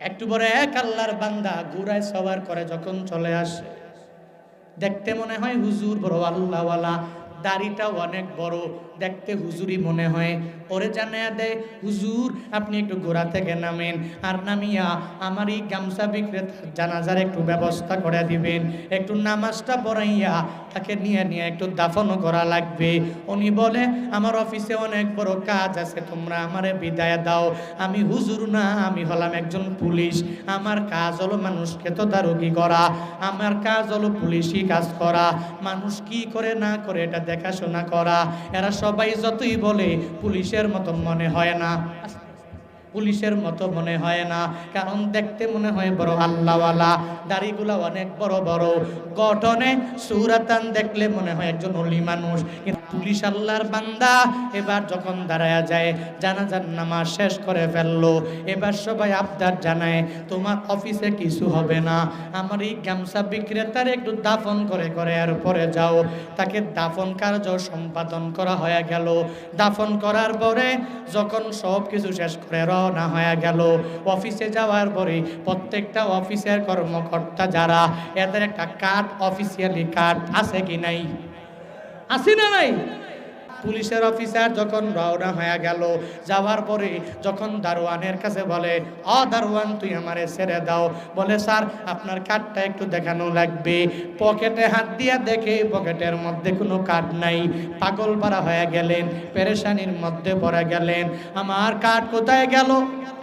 একটু পরে এক আল্লাহর বান্দা ঘুরায় সবার করে যখন চলে আসে। দেখতে মনে হয় হুজুর বড় আল্লাহওয়ালা। দাড়িটাও অনেক বড়, দেখতে হুজুরি মনে হয়। ওরে জানায়া দেয়, হুজুর, আপনি একটু ঘোরা থেকে নামেন। আর নামিয়া আমার এই গামছা বিক্রেতার জানাজার একটু ব্যবস্থা করে দিবেন। একটু নামাজটা পড়াইয়া তাকে নিয়ে নিয়ে একটু দাফনও করা লাগবে। উনি বলে, আমার অফিসে অনেক বড় কাজ আছে, তোমরা আমারে বিদায় দাও। আমি হুজুর না, আমি হলাম একজন পুলিশ। আমার কাজ হলো মানুষকে তো তদারকি করা। আমার কাজ হলো পুলিশি কাজ করা। মানুষ কি করে না করে এটা দেখাশোনা করা। এরা সবাই যতই বলে, পুলিশের মতো মনে হয় না। পুলিশের মতো মনে হয় না। কারণ দেখতে মনে হয় বড় আল্লাহওয়ালা। দাড়িগুলা অনেক বড় বড়। গঠনে সুরাতান দেখলে মনে হয় একজন অলি মানুষ। পুলিশ আল্লাহর বান্দা। এবার যখন দাঁড়ায়া যায়, জানাজার নামাজ শেষ করে ফেলল। এবার সবাই আবদার জানায়, তোমার অফিসে কিছু হবে না। আমার এই গামছা বিক্রেতার একটু দাফন করে করে আর পরে যাও। তাকে দাফন কার্য সম্পাদন করা হয়ে গেল। দাফন করার পরে যখন সব কিছু শেষ করে রওনা হয়ে গেল, অফিসে যাওয়ার পরে প্রত্যেকটা অফিসের কর্মকর্তা যারা, এদের একটা কার্ড অফিসিয়ালি কার্ড আছে কি নাই? আছে না নাই? পুলিশের অফিসার যখন রওনা হয়ে গেল, যাওয়ার পরে যখন দারোয়ানের কাছে বলে অ দারোয়ান, তুই আমারে ছেড়ে দাও। বলে, স্যার, আপনার কার্ডটা একটু দেখানো লাগবে। পকেটে হাত দিয়া দেখে পকেটের মধ্যে কোনো কার্ড নাই। পাগল পাড়া হয়ে গেলেন, পেরেশানির মধ্যে পড়ে গেলেন। আমার কার্ড কোথায় গেল?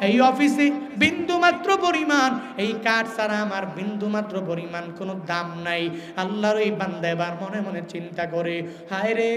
এই অফিসে। বিন্দু মাত্র পরিমাণ। এই কার্ড ছাড়া আমার বিন্দু মাত্র পরিমাণ কোনো দাম নাই। আল্লাহর এই বান্দা এবার মনে মনে চিন্তা করে, হায় রে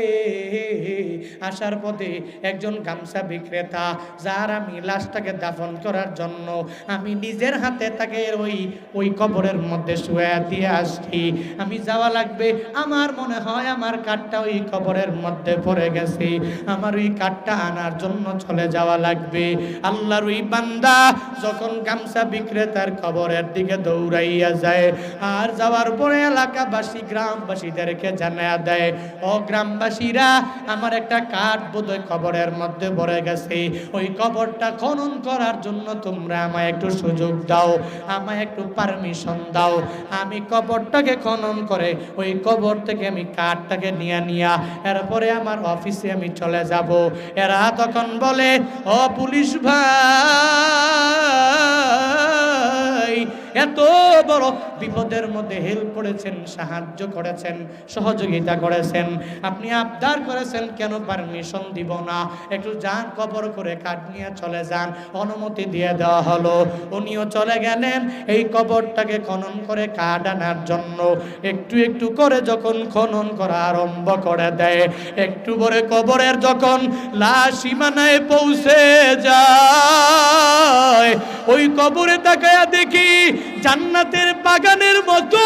আসার পথে একজন গামছা বিক্রেতা, যার আমি লাশটাকে দাফন করার জন্য আমি নিজের হাতে তাকে ওই ওই কবরের মধ্যে শুয়ে দিয়ে আসছি। আমি যাওয়া লাগবে, আমার মনে হয় আমার কাঠটা ওই কবরের মধ্যে পড়ে গেছে। আমার ওই কাঠটা আনার জন্য চলে যাওয়া লাগবে। আল্লাহর ওই বান্দা যখন গামছা বিক্রেতার কবরের দিকে দৌড়াইয়া যায়, আর যাওয়ার পরে এলাকাবাসী গ্রামবাসীদেরকে জানায়া দেয়, ও গ্রামবাসীরা আমার একটা কাঠ বোধহয় কবরের মধ্যে পড়ে গেছে। ওই কবরটা খনন করার জন্য তোমরা আমায় একটু সুযোগ দাও, আমায় একটু পারমিশন দাও। আমি কবরটাকে খনন করে ওই কবর থেকে আমি কাঠটাকে নিয়ে নিয়া এরপরে আমার অফিসে আমি চলে যাব। এরা তখন বলে, ও পুলিশ ভাই এত বড় বিপদের মধ্যে হেল্প করেছেন, সাহায্য করেছেন, সহযোগিতা করেছেন। আপনি আবদার করেছেন, কেন পারমিশন দিব না? একটু যান, কবর করে কাঠ নিয়ে চলে যান, অনুমতি দিয়ে দেওয়া হলো। উনিও চলে গেলেন, এই কবরটাকে খনন করে কাঠ আনার জন্য। একটু একটু করে যখন খনন করা আরম্ভ করে দেয়, একটু করে কবরের যখন লাশ সীমানায় পৌঁছে যায়, ওই কবরে তাকায়া দেখি জান্নাতের বাগানের মতো।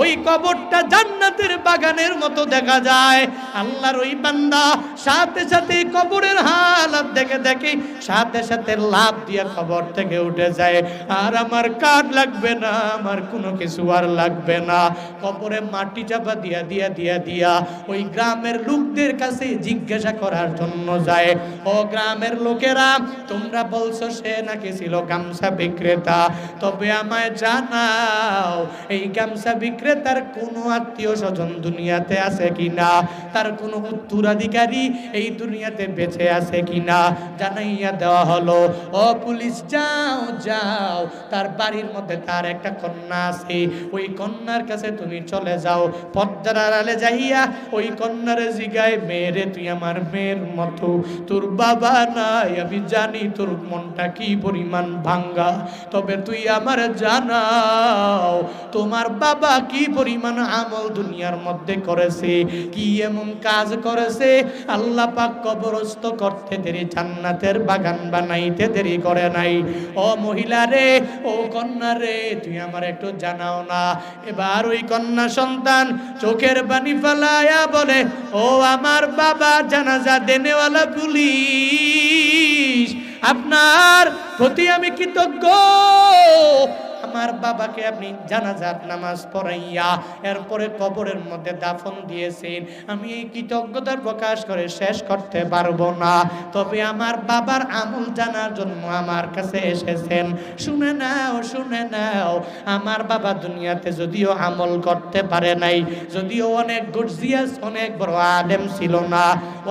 ওই কবরটা জান্নাতের বাগানের মতো দেখা যায়। আল্লাহর ওই বান্দা সাথে সাথে কবরের হালাত দেখে দেখে সাথে সাথে লাভ দিয়ে কবর থেকে উঠে যায়। আর আমার কাঠ লাগবে না, আমার কোনো কিছু আর লাগবে না। কবরে মাটি চাপা দিয়া দিয়া দিয়া দিয়া ওই গ্রামের লোকদের কাছে জিজ্ঞাসা করার জন্য যায়। ও গ্রামের লোকেরা, তোমরা বলছো সে নাকি ছিল গামছা বিক্রেতা? তবে আমায় জানাও, এই গামছা বিক্রেতার কোনো আত্মীয় স্বজন দুনিয়াতে আছে কিনা? তার কোনো উত্তরাধিকারী এই দুনিয়াতে বেঁচে আছে কিনা? জানাইয়া দেওয়া হলো, ও পুলিশ, যাও যাও। তার বাড়ির মধ্যে তার একটা কন্যা আছে। ওই কন্যার কাছে তুমি চলে যাও। পদ্মার আড়ালে যাইয়া ওই কন্যারে জিগায় মেয়েরে তুই আমার মেয়ের মতো। তোর বাবা নাই, আমি জানি তোর মনটা কি পরিমাণ ভাঙ্গা। তবে তুই আমার জানাও, তোমার বাবা কি পরিমাণ আমল দুনিয়ার মধ্যে করেছে, কি এমন কাজ করেছে? আল্লাহ পাক কবরস্থ করতে দেরি, জান্নাতের বাগান বানাইতে দেরি করে নাই। ও মহিলা রে, ও কন্যা রে, তুই আমার একটু জানাও না। এবার ওই কন্যা সন্তান চোখের পানি ফেলায়া বলে, ও আমার বাবা, জানাজা দেনেওয়ালা পুলিশ, আপনার প্রতি আমি কৃতজ্ঞ। আমার বাবাকে আপনি জানাজার নামাজ পড়াইয়া এরপরে কবরের মধ্যে দাফন দিয়েছেন। আমি এই কৃতজ্ঞতার প্রকাশ করে শেষ করতে পারব না। তবে আমার বাবার আমল জানার জন্য আমার কাছে এসেছেন। শুনে নাও শুনে নাও, আমার বাবা দুনিয়াতে যদিও আমল করতে পারে নাই, যদিও অনেক গুডজিয়াস অনেক বড় আলেম ছিল না,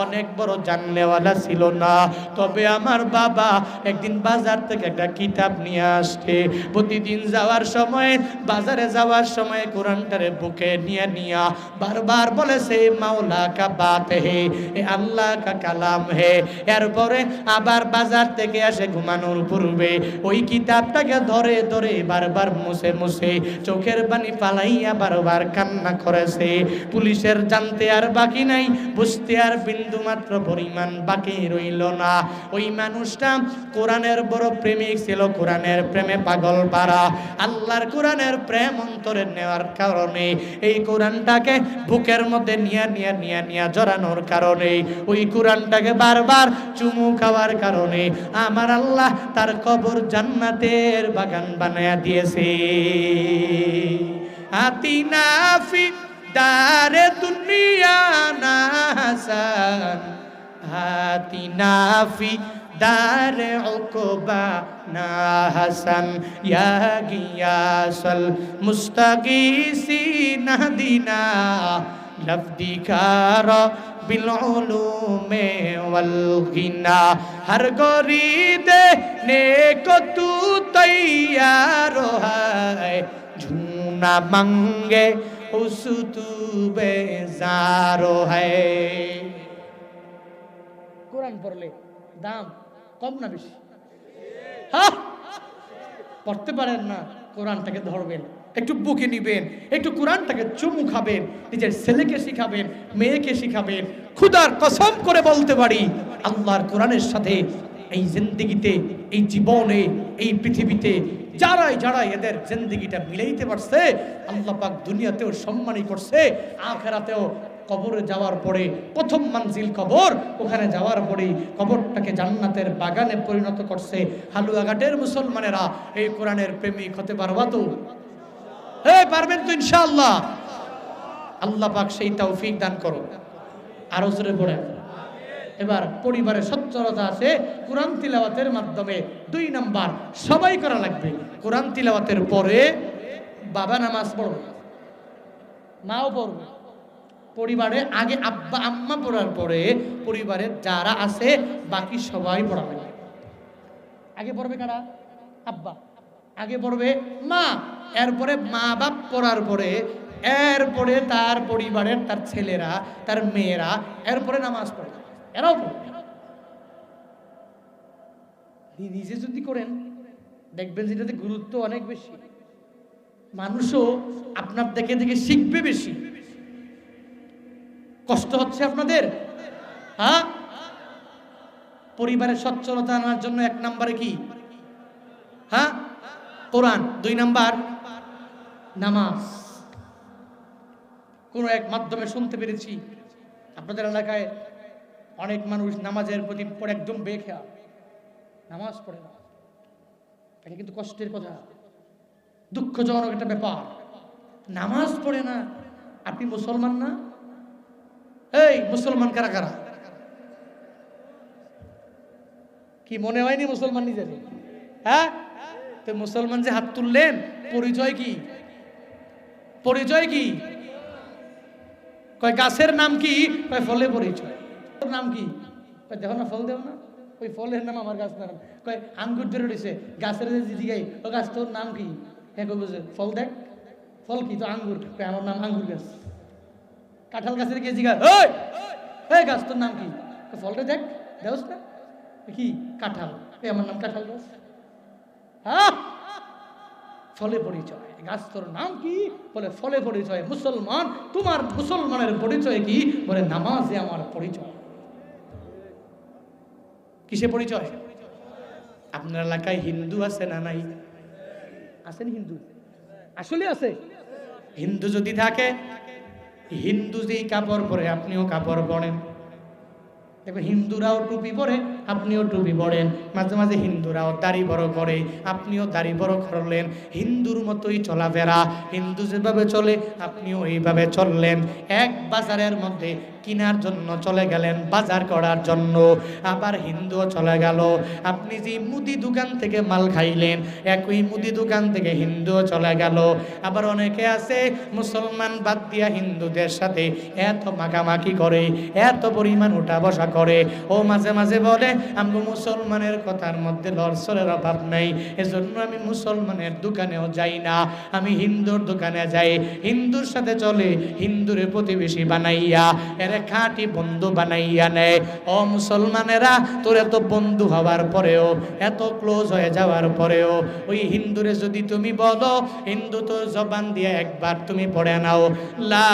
অনেক বড় জানলেওয়ালা ছিল না। তবে আমার বাবা একদিন বাজার থেকে একটা কিতাব নিয়ে আসছে। প্রতিদিন যাওয়ার সময়, বাজারে যাওয়ার সময় কোরআনটারে বুকে নিয়ে নিয়া বারবার বলেছে মাওলা কা বাত হে, এ আল্লাহ কা কালাম হে। এরপরে আবার বাজার থেকে আসে ঘুমানোর পূর্বে ওই কিতাবটাকে ধরে ধরে বারবার মুছে মুছে চোখের পানি পালাইয়া বারবার কান্না করেছে। পুলিশের জানতে আর বাকি নাই, বুঝতে আর বিন্দু মাত্র পরিমাণ বাকি রইল না। ওই মানুষটা কোরআনের বড় প্রেমিক ছিল, কোরআনের প্রেমে পাগল পারা আল্লাহর কোরআনের প্রেম অন্তরে নেওয়ার কারণে, এই কোরআনটাকে বুকের মধ্যে নিয়ে নিয়ে নিয়ে নিয়ে জড়ানোর কারণে, ওই কোরআনটাকে বারবার চুমু খাওয়ার কারণে আমার আল্লাহ তার কবর জান্নাতের বাগান বানায়া দিয়েছে। আতিনা ফি দারে দুনিয়া না آتنا في دار عقبانا حسن يا غياس المستغيثين اهدنا لفظك رب العلوم والغنى ہر گوری دینے کو تو تیار ہے جھونا منگے اس تو بیزار ہے কোরআন পড়লে দাম কম না বেশি? পড়তে পারেন না, কোরআনটাকে ধরবেন, একটু বুকে নিবেন, একটু কোরআনটাকে চুমু খাবেন, নিজের ছেলেকে শিখাবেন, মেয়েকে শিখাবেন খুদার কসম করে বলতে পারি, আল্লাহর কোরআনের সাথে এই জিন্দিগিতে, এই জীবনে, এই পৃথিবীতে যারাই যারাই এদের জিন্দিগিটা মিলাইতে পারছে, আল্লাহ পাক দুনিয়াতেও সম্মানই করছে, আখেরাতেও কবরে যাওয়ার পরে প্রথম মানজিল কবর, ওখানে যাওয়ার পরেই কবরটাকে জান্নাতের বাগানে পরিণত করছে হালুয়াঘাটের মুসলমানেরা। এই কোরআনের প্রেমিক হতে পারবা তো? হে পারবেন তো ইনশাআল্লাহ। আল্লাহ পাক সেই তৌফিক দান করো আরও জোরে পড়েন। এবার পরিবারে সচ্ছলতা আছে, কোরআন তিলাওয়াতের মাধ্যমে দুই নাম্বার সবাই করা লাগবে। কোরআন তিলাওয়াতের পরে বাবা নামাজ পড়বে, মাও পড়বে। পরিবারে আগে আব্বা আম্মা পড়ার পরে পরিবারের যারা আছে, বাকি সবাই পড়াবে। আগে পড়বে কারা? আব্বা। আগে পড়বে মা। এরপরে মা বাপ পড়ার পরে, এরপরে তার পরিবারের তার ছেলেরা, তার মেয়েরা, এরপরে নামাজ পড়ে। এরাও নিজে যদি করেন, দেখবেন যেটাতে গুরুত্ব অনেক বেশি। মানুষও আপনার দেখে দেখে শিখবে বেশি। কষ্ট হচ্ছে আপনাদের? হ্যাঁ? পরিবারের সচ্ছলতা আনার জন্য এক নম্বরে কি? হ্যাঁ? কোরআন, দুই নাম্বার। নামাজ। কোন এক মাধ্যমে শুনতে পেরেছি, আপনাদের এলাকায় অনেক মানুষ নামাজের প্রতি একদম বেখেয়া নামাজ পড়ে না। এটা কিন্তু কষ্টের কথা। দুঃখজনক একটা ব্যাপার। নামাজ পড়ে না। আপনি মুসলমান না? এই, মুসলমান কারা কারা? কি মনে হয়নি মুসলমান নিজের হ্যাঁ? তো মুসলমান যে হাত তুললেন, পরিচয় কি? পরিচয় কি? কয় গাছের নাম কি? কয় ফলে পরিচয়। নাম কি? দেখো না, ফল দেও না। ওই ফলের নাম আমার গাছ নাম। কয় আঙ্গুর ধরে রয়েছে গাছের যে জিগাই ও গাছ তোর নাম কি? হ্যাঁ কই বুঝে, ফল দেখ। ফল কি? তো আঙ্গুর। আমার নাম আঙ্গুর গাছ। কাঁঠাল গাছের গিয়ে জিগা এই গাছ, তোর নাম কি? ফলটা দেখ, দেওস কি? কাঁঠাল। এই আমার নাম কাঁঠাল গাছ হ্যাঁ ফলে পরিচয়। গাছ তোর নাম কি? বলে, ফলে পরিচয়। মুসলমান, তোমার মুসলমানের পরিচয় কি? বলে, নামাজে আমার পরিচয়। কিসে পরিচয়? আপনার এলাকায় হিন্দু আছে না নাই? আছেন হিন্দু? আসলে আছে। হিন্দু যদি থাকে হিন্দু যেই কাপড় পরে আপনিও কাপড় পরেন। দেখবেন হিন্দুরাও টুপি পরে আপনিও টুপি পড়েন, মাঝে মাঝে হিন্দুরাও দাড়ি বড় করে, আপনিও দাড়ি বড় করলেন, হিন্দুর মতোই চলাফেরা, হিন্দু যেভাবে চলে, আপনিও এইভাবে চললেন। এক বাজারের মধ্যে কিনার জন্য চলে গেলেন, বাজার করার জন্য। আবার হিন্দুও চলে গেল। আপনি যে মুদি দোকান থেকে মাল খাইলেন, একই মুদি দোকান থেকে হিন্দুও চলে গেল। আবার অনেকে আছে, মুসলমান বাদ দিয়া হিন্দুদের সাথে এত মাখামাখি করে, এত পরিমাণ উঠা বসা করে। ও মাঝে মাঝে বলে আমি মুসলমানের কথার মধ্যে লড়সরের অভাব নেই। এজন্য আমি মুসলমানের দোকানেও যাই না। আমি হিন্দুর দোকানে যাই। হিন্দুর সাথে চলে হিন্দুরে প্রতিবেশী বানাইয়া, এর খাঁটি বন্ধু বানাইয়া নেয়। ও মুসলমানেরা, তোর এত বন্ধু হওয়ার পরেও, এত ক্লোজ হয়ে যাওয়ার পরেও, ওই হিন্দুরে যদি তুমি বলো, হিন্দু তো জবান দিয়ে একবার তুমি পড়ে নাও। লা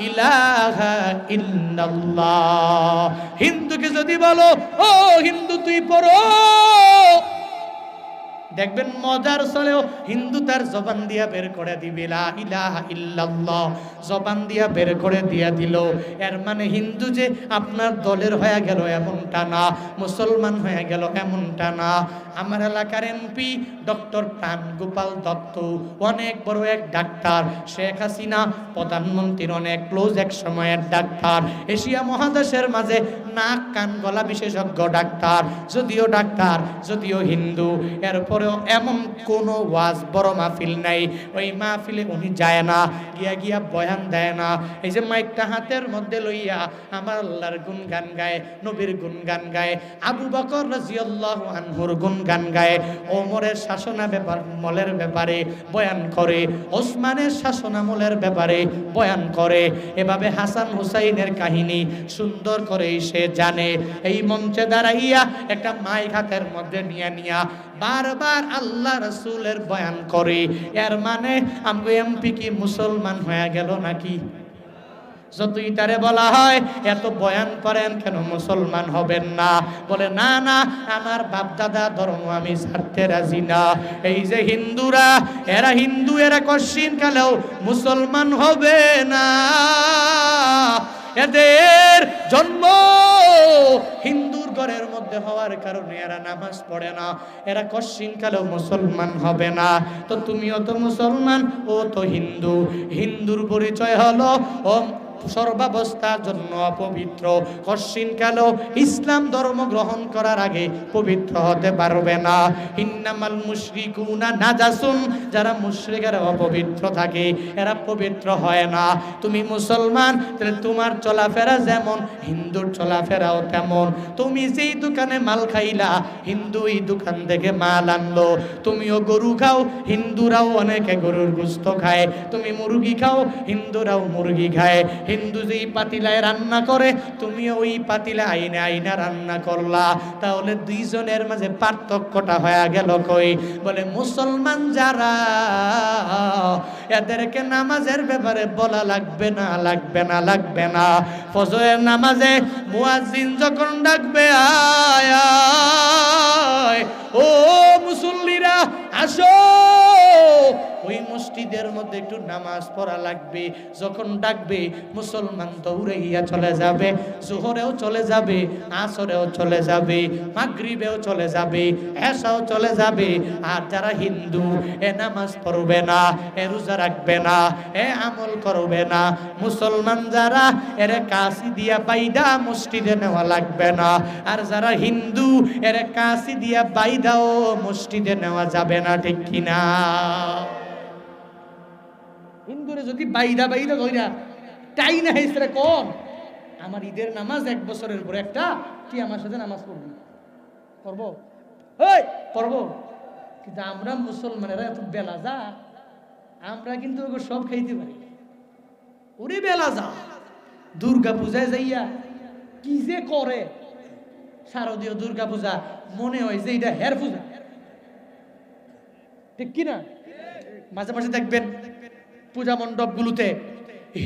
ইলাহা ইল্লাল্লাহ। হিন্দুকে যদি বলো ও হিন্দু তুই পড়ো। দেখবেন মজার চলেও হিন্দু তার জবান দিয়া বের করে দিবে জবান দিয়া বের করে দিয়া দিল। এর মানে হিন্দু যে আপনার দলের হয়ে গেল এমনটা না, মুসলমান হয়ে গেল এমনটা না। আমার এলাকার এমপি ডক্টর প্রাণ গোপাল দত্ত, অনেক বড় এক ডাক্তার। শেখ হাসিনা প্রধানমন্ত্রীর অনেক ক্লোজ এক সময়ের ডাক্তার। এশিয়া মহাদেশের মাঝে নাক, কান, গলা বিশেষজ্ঞ ডাক্তার। যদিও ডাক্তার, যদিও হিন্দু। এরপরেও এমন কোনো ওয়াজ বড় মাহফিল নাই। ওই মাহফিলে উনি যায় না, গিয়া গিয়া বয়ান দেয় না। এই যে মাইকটা হাতের মধ্যে লইয়া আমার আল্লাহর গুণ গান গায়, নবীর গুণ গান গায়, আবু বকর রাজিয়াল্লাহু আনহুর গুণ গান গায়, ওমরের শাসনা ব্যাপার মলের ব্যাপারে বয়ান করে, ওসমানের শাসনামলের ব্যাপারে বয়ান করে। এভাবে হাসান হুসাইনের কাহিনী সুন্দর করে সে জানে। এই মঞ্চে দাঁড়াইয়া একটা মাইক হাতের মধ্যে নিয়ে নিয়া বারবার আল্লাহ রসুলের বয়ান করে। এর মানে আমি এমপি কি মুসলমান হয়ে গেল নাকি? যতই তারে বলা হয়, এত বয়ান করেন কেন মুসলমান হবেন না? বলে, না না, আমার বাপ দাদা ধর্ম আমি ছাড়তে রাজি না। এই যে হিন্দুরা, এরা হিন্দু, এরা কশিন কালেও মুসলমান হবে না? এদের জন্ম হিন্দুর ঘরের মধ্যে হওয়ার কারণে এরা নামাজ পড়ে না, এরা কশিন কালেও মুসলমান হবে না। তো তুমিও তো মুসলমান, ও তো হিন্দু। হিন্দুর পরিচয় হলো ও সর্বাবস্থার জন্য অপবিত্র কশিন কালো, ইসলাম ধর্ম গ্রহণ করার আগে পবিত্র হতে পারবে না। ইন্নামাল মুশরিকুনা নাজাসুন, যারা মুশরিকেরা অপবিত্র থাকে, এরা পবিত্র হয় না। তুমি মুসলমান, তাহলে তোমার চলাফেরা যেমন, হিন্দুর চলাফেরাও তেমন। তুমি যেই দোকানে মাল খাইলা, হিন্দু এই দোকান থেকে মাল আনলো। তুমিও গরু খাও, হিন্দুরাও অনেকে গরুর গুস্ত খায়। তুমি মুরগি খাও, হিন্দুরাও মুরগি খায়। হিন্দু যেই পাতিলায় রান্না করে তুমি ওই পাতিলা আইনে আইনা রান্না করলা। তাহলে দুইজনের মাঝে পার্থক্যটা হয়ে গেল কই? বলে মুসলমান যারা এদেরকে নামাজের ব্যাপারে বলা লাগবে না লাগবে না লাগবে না। ফজরের নামাজে মুয়াজ্জিন যখন ডাকবে আয়, ও মুসল্লিরা আসো ওই মসজিদের মধ্যে একটু নামাজ পড়া লাগবে। যখন ডাকবে, মুসলমান দৌড়াইয়া চলে যাবে, জোহরেও চলে যাবে, আসরেও চলে যাবে, মাগরিবেও চলে যাবে এসাও চলে যাবে। আর যারা হিন্দু, এ নামাজ পড়বে না, এ রোজা রাখবে না, এ আমল করবে না। মুসলমান যারা, এর কাশি দিয়া বাইদা মসজিদে নেওয়া লাগবে না। আর যারা হিন্দু, এর কাশি দিয়া বাইদাও মসজিদে নেওয়া যাবে না, ঠিক কিনা? হিন্দুরে যদি বাইদা বাইদা কইরা তাই না হেসরে কোন, আমার ঈদের নামাজ এক বছরের পরে একটা, তুই আমার সাথে নামাজ পড়বি। পড়ব? এই পড়ব। কিন্তু আমরা মুসলমানেরা এত বেলা যা আমরা কিন্তু সব খাইতে পারি। ওরে বেলা যা দুর্গা পূজায় যাইয়া কি যে করে? শারদীয় দুর্গা পূজা মনে হয় যে এটা হের পূজা। ঠিক কিনা? মাঝে মাঝে দেখবেন পূজা মণ্ডপগুলোতে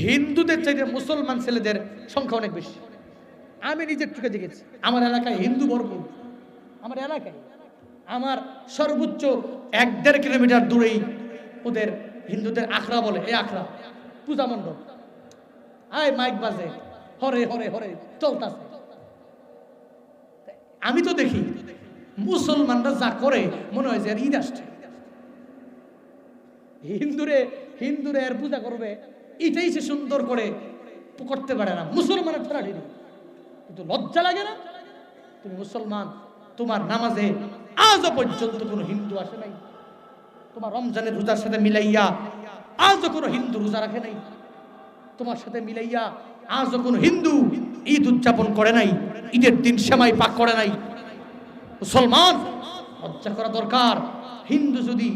হিন্দুদের চাইতে মুসলমান ছেলেদের সংখ্যা অনেক বেশি। আমি নিজের চোখে দেখেছি। আমার এলাকায় হিন্দু ভরপুর আমার এলাকায়, আমার সর্বোচ্চ এক দেড় কিলোমিটার দূরেই ওদের হিন্দুদের আখড়া বলে, এই আখড়া, পূজা মণ্ডপ। আয়, মাইক বাজে। হরে হরে হরে, চলতাছে। আমি তো দেখি মুসলমানরা যা করে, মনে হয় যে ঈদ আসছে। হিন্দুরে হিন্দুরে এর পূজা করবে, এটাই সে সুন্দর করে করতে পারে না। মুসলমানের ঠেলাঠেলি কিন্তু লজ্জা লাগে না? তুমি মুসলমান, তোমার নামাজে আজও পর্যন্ত কোনো হিন্দু আসে নাই। তোমার রমজানের রোজার সাথে মিলাইয়া আজও কোনো হিন্দু রোজা রাখে নাই। তোমার সাথে মিলাইয়া আজও কোনো হিন্দু ঈদ উদযাপন করে নাই, ঈদের দিন সেমাই পাক করে নাই। মুসলমান, লজ্জা করা দরকার। হিন্দু যদি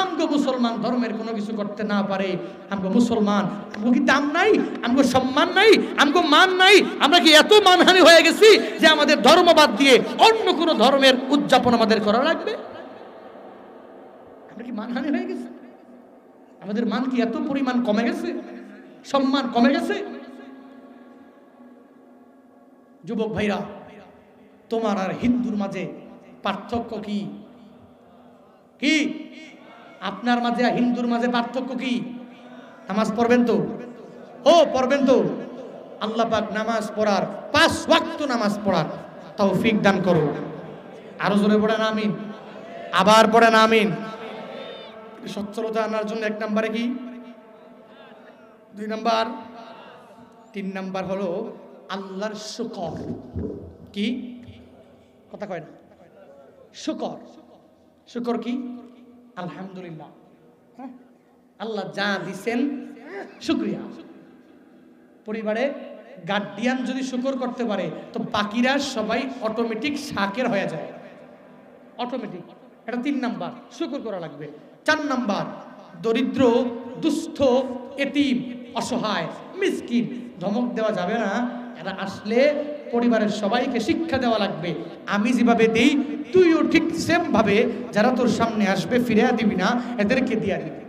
আমগো মুসলমান ধর্মের কোনো কিছু করতে না পারে। আমগো মুসলমান, আমগো কি দাম নাই? আমগো সম্মান নাই? আমগো মান নাই? আমরা কি এত মানহানি হয়ে গেছি যে আমাদের ধর্ম বাদ দিয়ে অন্য কোনো ধর্মের উদযাপন আমাদের করা লাগবে? আমরা কি মানহানি হয়ে গেছে? আমাদের মান কি এত পরিমাণ কমে গেছে? সম্মান কমে গেছে? যুবক ভাইরা, তোমার আর হিন্দুর মাঝে পার্থক্য কি? কি? আপনার মাঝে হিন্দুর মাঝে পার্থক্য কি? নামাজ পড়বেন তো? ও, পড়বেন তো? আল্লাহ পাক নামাজ পড়ার পাঁচ ওয়াক্ত নামাজ পড়ার তৌফিক দান করো। আরও জোরে পড়েন, আমিন। আবার পড়েন, আমিন। সচ্ছলতা আনার জন্য এক নম্বরে কি? দুই নাম্বার। তিন নাম্বার হলো আল্লাহর শুকর। কি? কথা কয় না। শুকর। শুকর কি? আলহামদুলিল্লাহ। হ্যাঁ? আল্লাহ যা দিছেন, শুক্রিয়া। পরিবারে গার্ডিয়ান যদি শুকর করতে পারে, তো বাকিরা সবাই অটোমেটিক শাকের হয়ে যায়। অটোমেটিক এটা তিন নাম্বার। শুকর করা লাগবে। চার নাম্বার, দরিদ্র, দুস্থ, এতিম, অসহায়, মিসকিন। ধমক দেওয়া যাবে না। এরা আসলে পরিবারের সবাইকে শিক্ষা দেওয়া লাগবে। আমি যেভাবে দিই, তুইও ঠিক সেম ভাবে যারা তোর সামনে আসবে ফিরে দিবি না, এদেরকে দিয়া দিবি।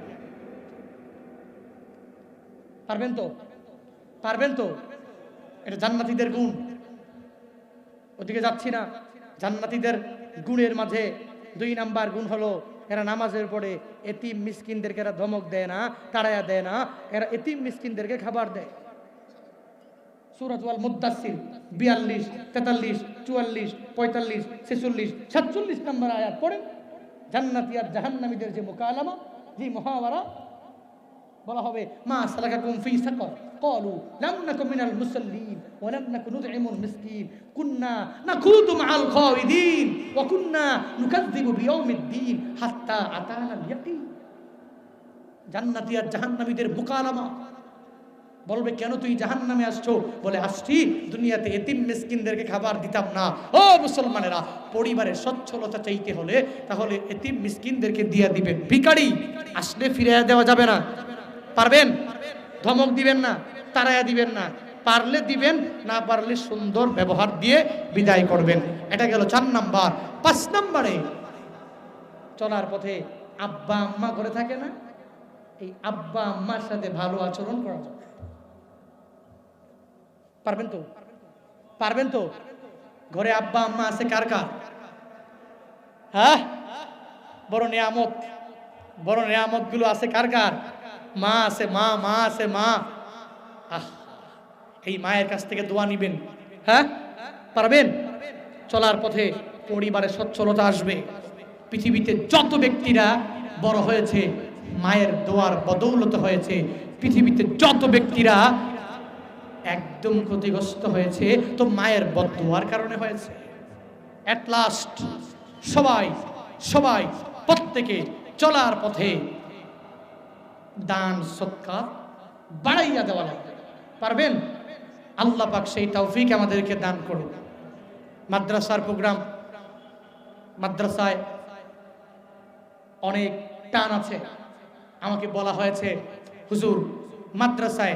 পারবেন তো? পারবেন তো? এটা জান্নাতীদের গুণ। ওদিকে যাচ্ছি না। জান্নাতীদের গুণের মাঝে দুই নাম্বার গুণ হলো, এরা নামাজের পরে এতিম মিসকিনদেরকে এরা ধমক দেয় না তাড়ায়া দেয় না, এরা এতিম মিসকিনদেরকে খাবার দেয়। সুরাত ওয়াল মুদাসির বিয়াল্লিশ তেতাল্লিশ চুয়াল্লিশ পঁয়তাল্লিশ ছেচল্লিশ সাতচল্লিশ নম্বর আয়াত পড়েন জান্নাতি আর জাহান্নামীদের যে মোকালামা যে মহাওয়ারা বলা হবে মা সালাকাকুম ফি সাকর قالوا لم نكن من المصلين ولم نكن نطعم المسكين كنا نخوض مع الخائضين وكنا نكذب بيوم الدين حتى أتانا اليقين জান্নাতি আর জাহান্নামীদের মোকালামা বলবে, কেন তুই জাহান নামে আসছো? বলে, আসছি, দুনিয়াতে এতিম মিসকিনদেরকে খাবার দিতাম না। ও মুসলমানেরা, পরিবারের সচ্ছলতা চাইতে হলে তাহলে এতিম মিসকিনদেরকে দিয়া দিবেন। ভিকারি আসলে ফিরে দেওয়া যাবে না। পারবেন? ধমক দিবেন না তারায়া দিবেন না। পারলে দিবেন, না পারলে সুন্দর ব্যবহার দিয়ে বিদায় করবেন। এটা গেল চার নাম্বার। পাঁচ নাম্বারে চলার পথে আব্বা আম্মা করে থাকে না? এই আব্বা আম্মার সাথে ভালো আচরণ করা যাবে পারবেন তো? পারবেন তো? ঘরে আব্বা, আম্মা আছে, কার কার? হ্যাঁ? বড় নিয়ামত বড় নিয়ামতগুলো আছে কার কার? মা আছে, মা মা আছে, মা। এই মায়ের কাছ থেকে দোয়া নিবেন। হ্যাঁ? পারবেন? চলার পথে পরিবারের সচ্ছলতা আসবে। পৃথিবীতে যত ব্যক্তিরা বড় হয়েছে, মায়ের দোয়ার বদৌলত হয়েছে, পৃথিবীতে যত ব্যক্তিরা একদম ক্ষতিগ্রস্ত হয়েছে, তো মায়ের বদুয়ার কারণে হয়েছে। অ্যাট লাস্ট সবাই সবাই, প্রত্যেকে চলার পথে দান সৎকার বাড়াইয়া দেওয়া লাগবে পারবেন? আল্লাহ পাক সেই তৌফিক আমাদেরকে দান করুন মাদ্রাসার প্রোগ্রাম, মাদ্রাসায় অনেক টান আছে। আমাকে বলা হয়েছে, হুজুর, মাদ্রাসায়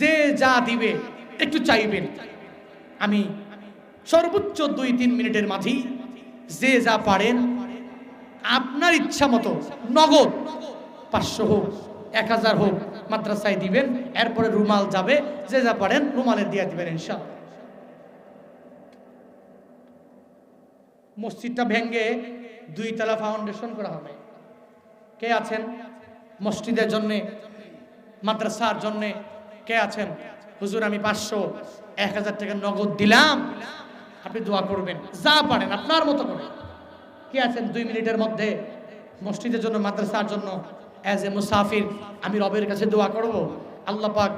যে যা দিবে একটু চাইবেন। আমি সর্বোচ্চ দুই তিন মিনিটের মাঝেই যে যা পারেন, আপনার ইচ্ছা মতো নগদ পাঁচশো হোক, এক হাজার হোক মাদ্রাসায় দিবেন, এরপরে রুমাল যাবে, যে যা পারেন রুমালে দিয়ে দিবেন ইনশাল মসজিদটা ভেঙ্গে দুই তলা ফাউন্ডেশন করা হবে। কে আছেন? মসজিদের জন্যে, মাদ্রাসার জন্যে কে আছেন? হুজুর, আমি পাঁচশো, এক হাজার টাকা নগদ দিলাম। আপনি দোয়া করবেন। যা পারেন, আপনার মতো করে। কে আছেন দুই মিনিটের মধ্যে? মসজিদের জন্য, মাদ্রাসার জন্য? অ্যাজ এ মুসাফির, আমি রবের কাছে দোয়া করব। আল্লাহ পাক